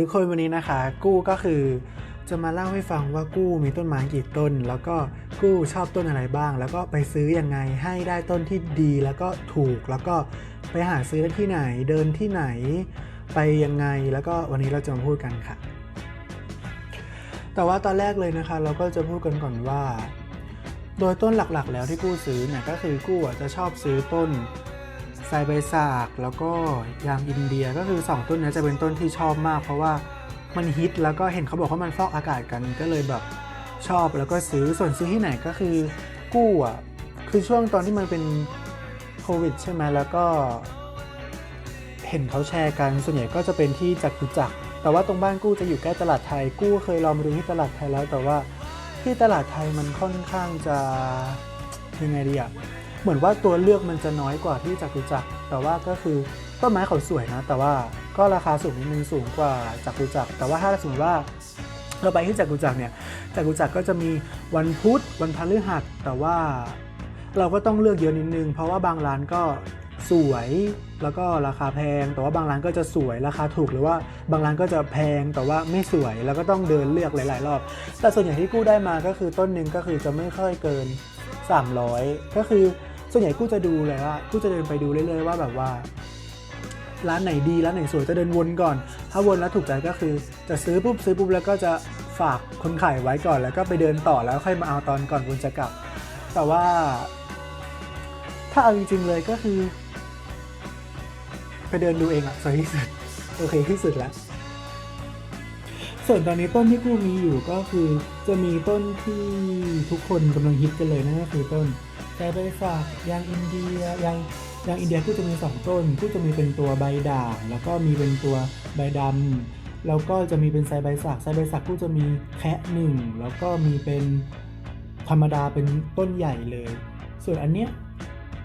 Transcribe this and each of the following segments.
ทุกคนวันนี้นะคะ กู้ก็คือจะมาเล่าให้ฟังว่ากู้มีต้นไม้กี่ต้น แล้วก็กู้ชอบต้นอะไรบ้าง แล้วก็ไปซื้อยังไงให้ได้ต้นที่ดีแล้วก็ถูก แล้วก็ไปหาซื้อได้ที่ไหนเดินที่ไหน ไปยังไงแล้วก็วันนี้เราจะมาพูดกันค่ะ แต่ว่าตอนแรกเลยนะคะ เราก็จะพูดกันก่อนว่า โดยต้นหลักๆ แล้วที่กู้ซื้อเนี่ยก็คือกู้อะจะชอบซื้อต้น ไซใบสากแล้วก็ยางอินเดียก็คือ 2 ต้นนี้จะเป็นต้นที่ชอบมาก เพราะว่ามันฮิตแล้วก็เห็นเขาบอกว่ามันฟอกอากาศกันก็เลยแบบชอบแล้วก็ซื้อส่วนซื้อที่ไหนก็คือกู้อะคือช่วงตอนที่มันเป็นโควิดใช่ไหมแล้วก็ เห็นเขาแชร์กันส่วนใหญ่ก็จะเป็นที่จักรุจักรแต่ว่าตรงบ้านกู้จะอยู่ใกล้ตลาดไทยกู้เคยลองมาดูที่ตลาดไทยแล้วแต่ว่าที่ตลาดไทยมันค่อนข้างจะยังไงดีอะ เหมือนว่าตัวเลือกมันจะน้อยกว่าที่จักรุจักร แต่ว่าก็คือต้นไม้เขาสวยนะ แต่ว่าก็ราคาสูงนิดนึงสูงกว่าจักรุจักร แต่ว่าถ้าสมมติว่าเราไปที่จักรุจักรเนี่ยจักรุจักรก็จะมีวันพุธวันพฤหัส แต่ว่าเราก็ต้องเลือกเยอะนิดนึง เพราะว่าบางร้านก็สวยแล้วก็ราคาแพง แต่ว่าบางร้านก็จะสวยราคาถูกหรือว่าบางร้านก็จะแพงแต่ว่าไม่สวยแล้วก็ต้องเดินเลือกหลาย ๆ รอบ แต่ส่วนใหญ่ที่กู้ได้มาก็คือต้นหนึ่งก็คือจะไม่ค่อยเกิน 300 ก็คือ ส่วนใหญ่กู้จะดูเลยว่ากู้จะเดินไปดูเรื่อยๆว่าแบบว่า ร้านไหนดีร้านไหนสวยจะเดินวนก่อน ถ้าวนแล้วถูกใจก็คือ จะซื้อปุ๊บซื้อปุ๊บแล้วก็จะฝากคนขายไว้ก่อน แล้วก็ไปเดินต่อแล้วค่อยมาเอาตอนก่อนวนจะกลับ แต่ว่า ถ้าเอาจริงๆเลยก็คือ ไปเดินดูเองอะสวยที่สุดโอเคที่สุดแล้วส่วนตอนนี้ต้นที่กูมีอยู่ก็คือจะมีต้นที่ทุกคนกำลังฮิตกันเลยนั่นก็คือต้น ไซใบฝากยางอินเดียยางยางอินเดียกูจะมีสองต้นกูจะมีเป็นตัวใบด่างแล้วก็มีเป็นตัวใบดำแล้วก็จะมีเป็นไซใบสักไซใบสักกูจะมีแคะหนึ่งแล้วก็มีเป็นธรรมดาเป็นต้นใหญ่เลย ส่วนอันเนี้ย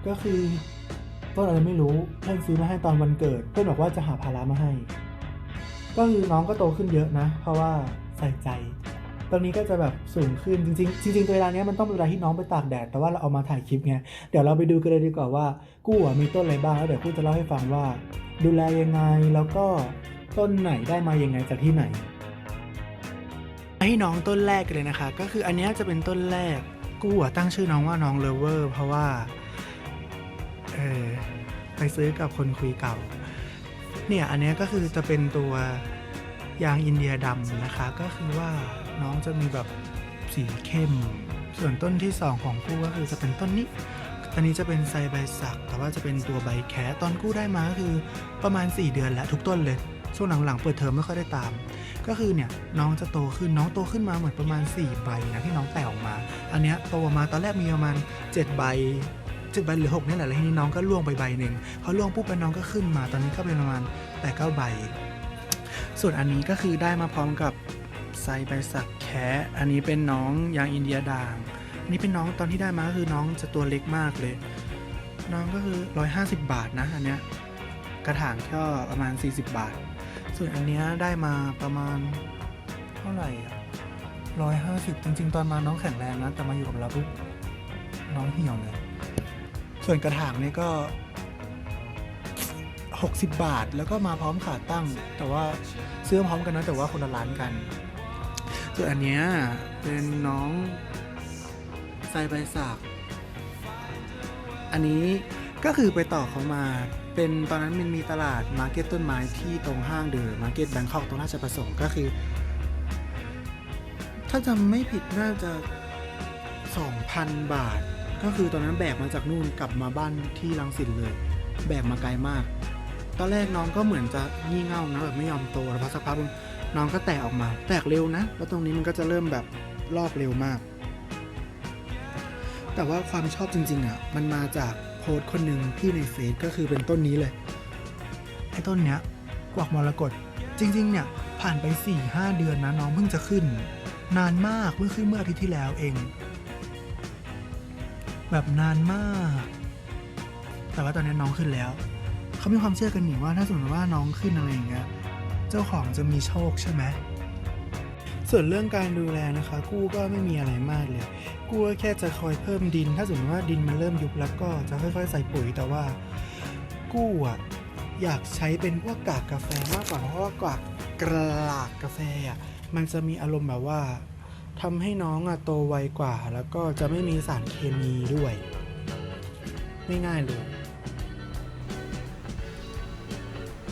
ก็คือต้นอะไรไม่รู้เพื่อนซื้อมาให้ตอนวันเกิด เพื่อนบอกว่าจะหาภาระมาให้ ก็คือน้องก็โตขึ้นเยอะนะ เพราะว่าใส่ใจ ตอนนี้ก็จะแบบสูงขึ้นจริงๆจริงๆตัวเวลาเนี้ยมันต้องเป็นเวลาที่น้องไปตากแดดแต่ว่าเราเอามาถ่ายคลิปไงเดี๋ยวเราไปดูกันเลยดีกว่าว่ากู้มีต้นอะไรบ้างแล้วเดี๋ยวกู้จะเล่าให้ฟังว่า ดูแลยังไงแล้วก็ต้นไหนได้มายังไงจากที่ไหนให้น้องต้นแรกกันเลยนะคะ ก็คืออันนี้จะเป็นต้นแรกกู้ตั้งชื่อน้องว่าน้องเลเวอร์เพราะว่าเออไปซื้อกับคนคุยเก่า เนี่ยอันนี้ก็คือจะเป็นตัว ยางอินเดียดำนะคะ ก็คือว่าน้องจะมีแบบสีเข้ม ส่วนต้นที่ 2 ของกู้ก็คือจะเป็นต้นนี้อันนี้จะเป็นไซใบสัก แต่ว่าจะเป็นตัวใบแคตอนกู้ได้มาก็คือประมาณ 4 เดือนแล้วทุกต้นเลย ช่วงหลังๆเปิดเทอมไม่ค่อยได้ตาม ก็คือเนี่ยน้องจะโตขึ้นน้องโตขึ้นมาเหมือนประมาณ 4 ใบนะที่น้องแตกออกมา อันเนี้ยโตมาตอนแรกมีประมาณ 7 ใบ7ใบหรือ6นี่แหละแล้วทีนี้น้องก็ล่วงไปใบหนึ่งพอล่วงปุ๊บแล้วน้องก็ขึ้นมา ตอนนี้ก็เป็นประมาณ8ปดเก้าใบ ส่วนอันนี้ก็คือได้มาพร้อมกับไซใบสักแคะ อันนี้เป็นน้องยางอินเดียด่าง อันนี้เป็นน้องตอนที่ได้มาก็คือน้องจะตัวเล็กมากเลย น้องก็คือ 150 บาทนะอันเนี้ยกระถางก็ประมาณ 40 บาท ส่วนอันเนี้ยได้มาประมาณเท่าไหร่อะร้อยห้าสิบจริง ๆ ตอนมาน้องแข็งแรงนะ แต่มาอยู่กับเราปุ๊บน้องเหี่ยวเลย ส่วนกระถางนี่ก็ 60 บาทแล้วก็มาพร้อมขาตั้ง แต่ว่า ซื้อพร้อมกันนะแต่ว่าคนละร้านกันส่วนอันเนี้ยเป็นน้องไซใบสักอันนี้ก็คือไปต่อเขามาเป็นตอนนั้นมันมีตลาดมาร์เก็ตต้นไม้ที่ตรงห้างเดอะมาร์เก็ตแบงคอกตรงราชประสงค์ก็คือ ถ้าจำไม่ผิดน่าจะ 2,000 บาท ก็คือตอนนั้นแบกมาจากนู่นกลับมาบ้านที่รังสิตเลย แบกมาไกลมาก ตอนแรกน้องก็เหมือนจะงี่เง่านะแบบไม่ยอมโตแล้วพอสักพักนึงน้องก็แตกออกมา แตกเร็วนะ แล้วตรงนี้มันก็จะเริ่มแบบลอกเร็วมาก แต่ว่าความชอบจริง ๆอะมันมาจากโพสคนหนึ่งที่ในเฟซก็คือเป็นต้นนี้เลยไอ้ต้นเนี้ยกวักมรกตจริง ๆ เนี่ย ผ่านไป 4-5 เดือนนะน้องเพิ่งจะขึ้น นานมากเพิ่งขึ้นเมื่ออาทิตย์ที่แล้วเอง แบบนานมาก แต่ว่าตอนนี้น้องขึ้นแล้ว เขามีความเชื่อกันหนิว่าถ้าสมมติว่าน้องขึ้นอะไรอย่างเงี้ยเจ้าของจะมีโชคใช่ไหมส่วนเรื่องการดูแลนะคะ กู้ก็ไม่มีอะไรมากเลย กู้ก็แค่จะคอยเพิ่มดิน ถ้าสมมติว่าดินมันเริ่มยุบแล้วก็จะค่อยๆ ใส่ปุ๋ยแต่ว่า กู้อะอยากใช้เป็นพวกกากกาแฟมากกว่าเพราะว่ากากกระลากกาแฟอะมันจะมีอารมณ์แบบว่าทำให้น้องอะโตไวกว่า แล้วก็จะไม่มีสารเคมีด้วย ไม่ง่ายเลย